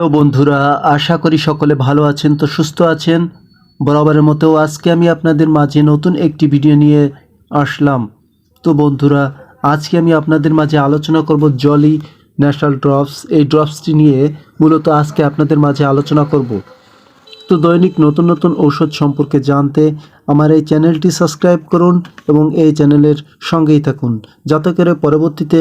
তো বন্ধুরা, আশা করি সকলে ভালো আছেন তো সুস্থ আছেন। বরাবরের মতো আজকে আমি আপনাদের মাঝে নতুন একটি ভিডিও নিয়ে আসলাম। তো বন্ধুরা, আজকে আমি আপনাদের মাঝে আলোচনা করব জলি ন্যাশনাল ড্রপস এই ড্রপসটি নিয়ে মূলত আজকে আপনাদের মাঝে আলোচনা করব। তো দৈনিক নতুন নতুন ঔষধ সম্পর্কে জানতে আমার এই চ্যানেলটি সাবস্ক্রাইব করুন এবং এই চ্যানেলের সঙ্গেই থাকুন। যাতে করে পরবর্তীতে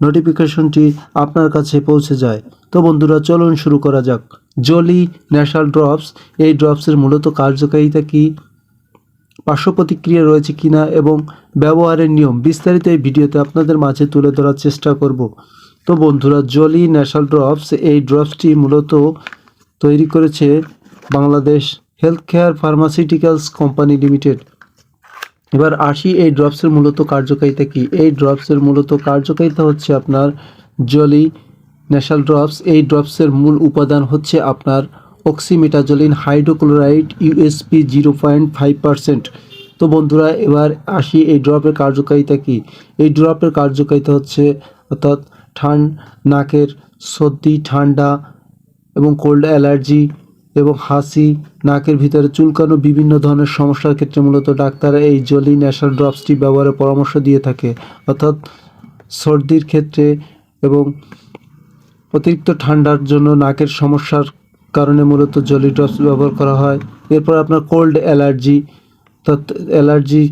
নোটিফিকেশনটি আপনার কাছে পৌঁছে যায়। তো বন্ধুরা, চলুন শুরু করা যাক। জলি ন্যাশনাল ড্রপস এই ড্রপসের মূলত কার্যকারিতা কী? পার্শ্ব প্রতিক্রিয়া রয়েছে কিনা এবং ব্যবহারের নিয়ম, বিস্তারিত এই ভিডিওতে আপনাদের মাঝে তুলে ধরার চেষ্টা করব। তো বন্ধুরা জলি ন্যাশনাল ড্রপস এই ড্রপসটি মূলত তৈরি করেছে Bangladesh health care pharmaceuticals company limited. এবার আসি এই ড্রপসের মূলত কার্যকারিতা কি? এই ড্রপসের মূলত কার্যকারিতা হচ্ছে আপনার জলি ন্যাশনাল ড্রপস এই ড্রপসের মূল উপাদান হচ্ছে আপনার oxymetazoline hydrochloride USP zero point five percent তো বন্ধুরা, এবার আসি এই ড্রপের কার্যকারিতা কি? এই ড্রপের কার্যকারিতা হচ্ছে অর্থাৎ ঠান নাকের সর্দি, ঠান্ডা এবং কোল্ড অ্যালার্জি এবং হাসি, নাকের ভিতরে চুলকানো বিভিন্ন ধরনের সমস্যার ক্ষেত্রে মূলত ডাক্তাররা এই জলি ন্যাশনাল ড্রপসটি ব্যবহারের পরামর্শ দিয়ে থাকে। অর্থাৎ সর্দির ক্ষেত্রে এবং অতিরিক্ত ঠান্ডার জন্য নাকের সমস্যার কারণে মূলত জলি ড্রপস ব্যবহার করা হয়। এরপর আপনার কোল্ড অ্যালার্জি, অর্থাৎ অ্যালার্জি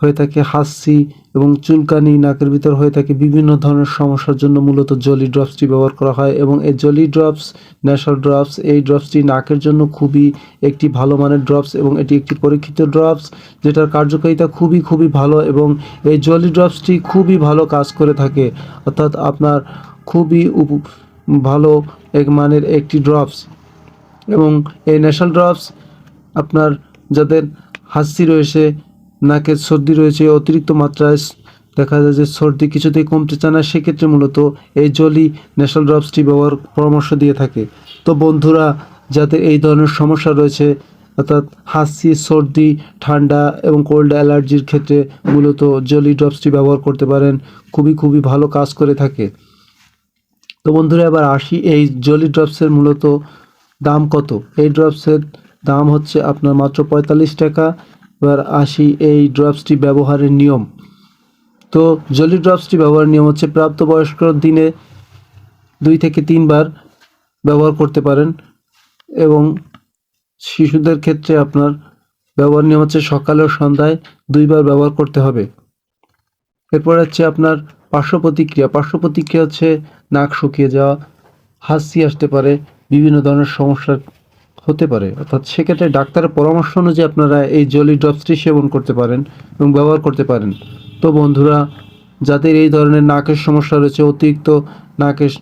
হয়ে থাকে হাসি এবং চুলকানি, নাকের ভিতর হয়ে থাকে বিভিন্ন ধরনের সমস্যার জন্য মূলত জলি ড্রপসটি ব্যবহার করা হয় এবং এই জলি ড্রপস ন্যাশনাল ড্রপস, এই ড্রপসটি নাকের জন্য খুবই একটি ভালো মানের ড্রপস এবং এটি একটি পরীক্ষিত ড্রপস যেটার কার্যকারিতা খুবই খুবই ভালো এবং এই জলি ড্রপসটি খুবই ভালো কাজ করে থাকে। অর্থাৎ আপনার খুবই উপ- ভালো এক মানের একটি ড্রপস এবং এই ন্যাশনাল ড্রপস আপনার যাদের হাসি রয়েছে নাকের সর্দি রয়েছে, অতিরিক্ত মাত্রায় দেখা যায় যে সর্দি কিছুতেই কমতে চায় না। সেক্ষেত্রে মূলত এই জলি ন্যাশনাল ড্রপসটি ব্যবহার পরামর্শ দিয়ে থাকে। তো বন্ধুরা যাদের এই ধরনের সমস্যা রয়েছে, অর্থাৎ হাসি, সর্দি, ঠান্ডা এবং কোল্ড অ্যালার্জির ক্ষেত্রে মূলত জলি ড্রপসটি ব্যবহার করতে পারেন। খুবই খুবই ভালো কাজ করে থাকে। তো বন্ধুরা, এবার আসি এই জলি ড্রপসের মূলত দাম কত? এই ড্রপসের দাম হচ্ছে আপনার মাত্র পঁয়তাল্লিশ টাকা। এবার আসি এই ড্রপসটি ব্যবহারের নিয়ম। তো জলি ড্রপসটি ব্যবহারের নিয়ম হচ্ছে প্রাপ্তবয়স্ক দিনে দুই থেকে তিনবার ব্যবহার করতে পারেন এবং শিশুদের ক্ষেত্রে আপনার ব্যবহার নিয়ম হচ্ছে সকালে ও সন্ধ্যায় দুইবার ব্যবহার করতে হবে। এরপর হচ্ছে আপনার পার্শ্ব প্রতিক্রিয়া পার্শ্ব প্রতিক্রিয়া হচ্ছে নাক শুকিয়ে যাওয়া, হাসি আসতে পারে, বিভিন্ন ধরনের সমস্যা হতে পারে। অর্থাৎ সেক্ষেত্রে ডাক্তারের পরামর্শ অনুযায়ী আপনারা এই জলি ড্রপসটি সেবন করতে পারেন এবং ব্যবহার করতে পারেন। তো বন্ধুরা, যাদের এই ধরনের নাকের সমস্যা রয়েছে, অতিরিক্ত নাকের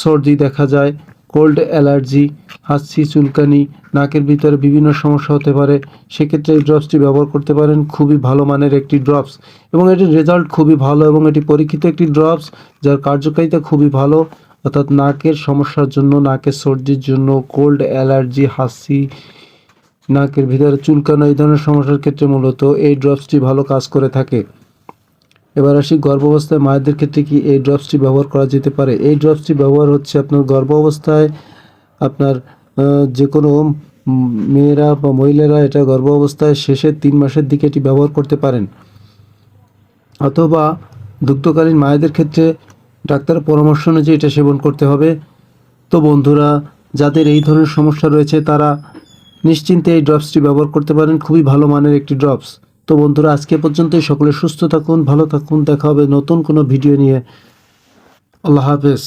সর্দি দেখা যায়, কোল্ড অ্যালার্জি, হাসি, চুলকানি, নাকের ভিতরে বিভিন্ন সমস্যা হতে পারে, সেক্ষেত্রে এই ড্রপসটি ব্যবহার করতে পারেন। খুবই ভালো মানের একটি ড্রপস এবং এটির রেজাল্ট খুবই ভালো এবং এটি পরীক্ষিত একটি ড্রপস, যার কার্যকারিতা খুবই ভালো। অর্থাৎ নাকের সমস্যার জন্য, নাকের সর্দির জন্য, কোল্ড, অ্যালার্জি, হাসি, নাকের ভিতরে চুলকানো, এই ধরনের সমস্যার ক্ষেত্রে মূলত এই ড্রপসটি ভালো কাজ করে থাকে। এবার আসি গর্ভাবস্থায় মায়েদের ক্ষেত্রে কি এই ড্রপসটি ব্যবহার করা যেতে পারে? এই ড্রপসটি ব্যবহার হচ্ছে আপনার গর্ভাবস্থায় আপনার যে কোনো মেয়েরা বা মহিলারা এটা গর্ভাবস্থায় শেষের তিন মাসের দিকে এটি ব্যবহার করতে পারেন। অথবা দুগ্ধকালীন মায়েদের ক্ষেত্রে ডাক্তারের পরামর্শ অনুযায়ী এটা সেবন করতে হবে। তো বন্ধুরা, যাদের এই ধরনের সমস্যা রয়েছে, তারা নিশ্চিন্তে এই ড্রপসটি ব্যবহার করতে পারেন। খুবই ভালো মানের একটি ড্রপস। তো বন্ধুরা, আজকে পর্যন্তই। সকলে সুস্থ থাকুন, ভালো থাকুন। দেখা হবে নতুন কোনো ভিডিও নিয়ে। আল্লাহ হাফেজ।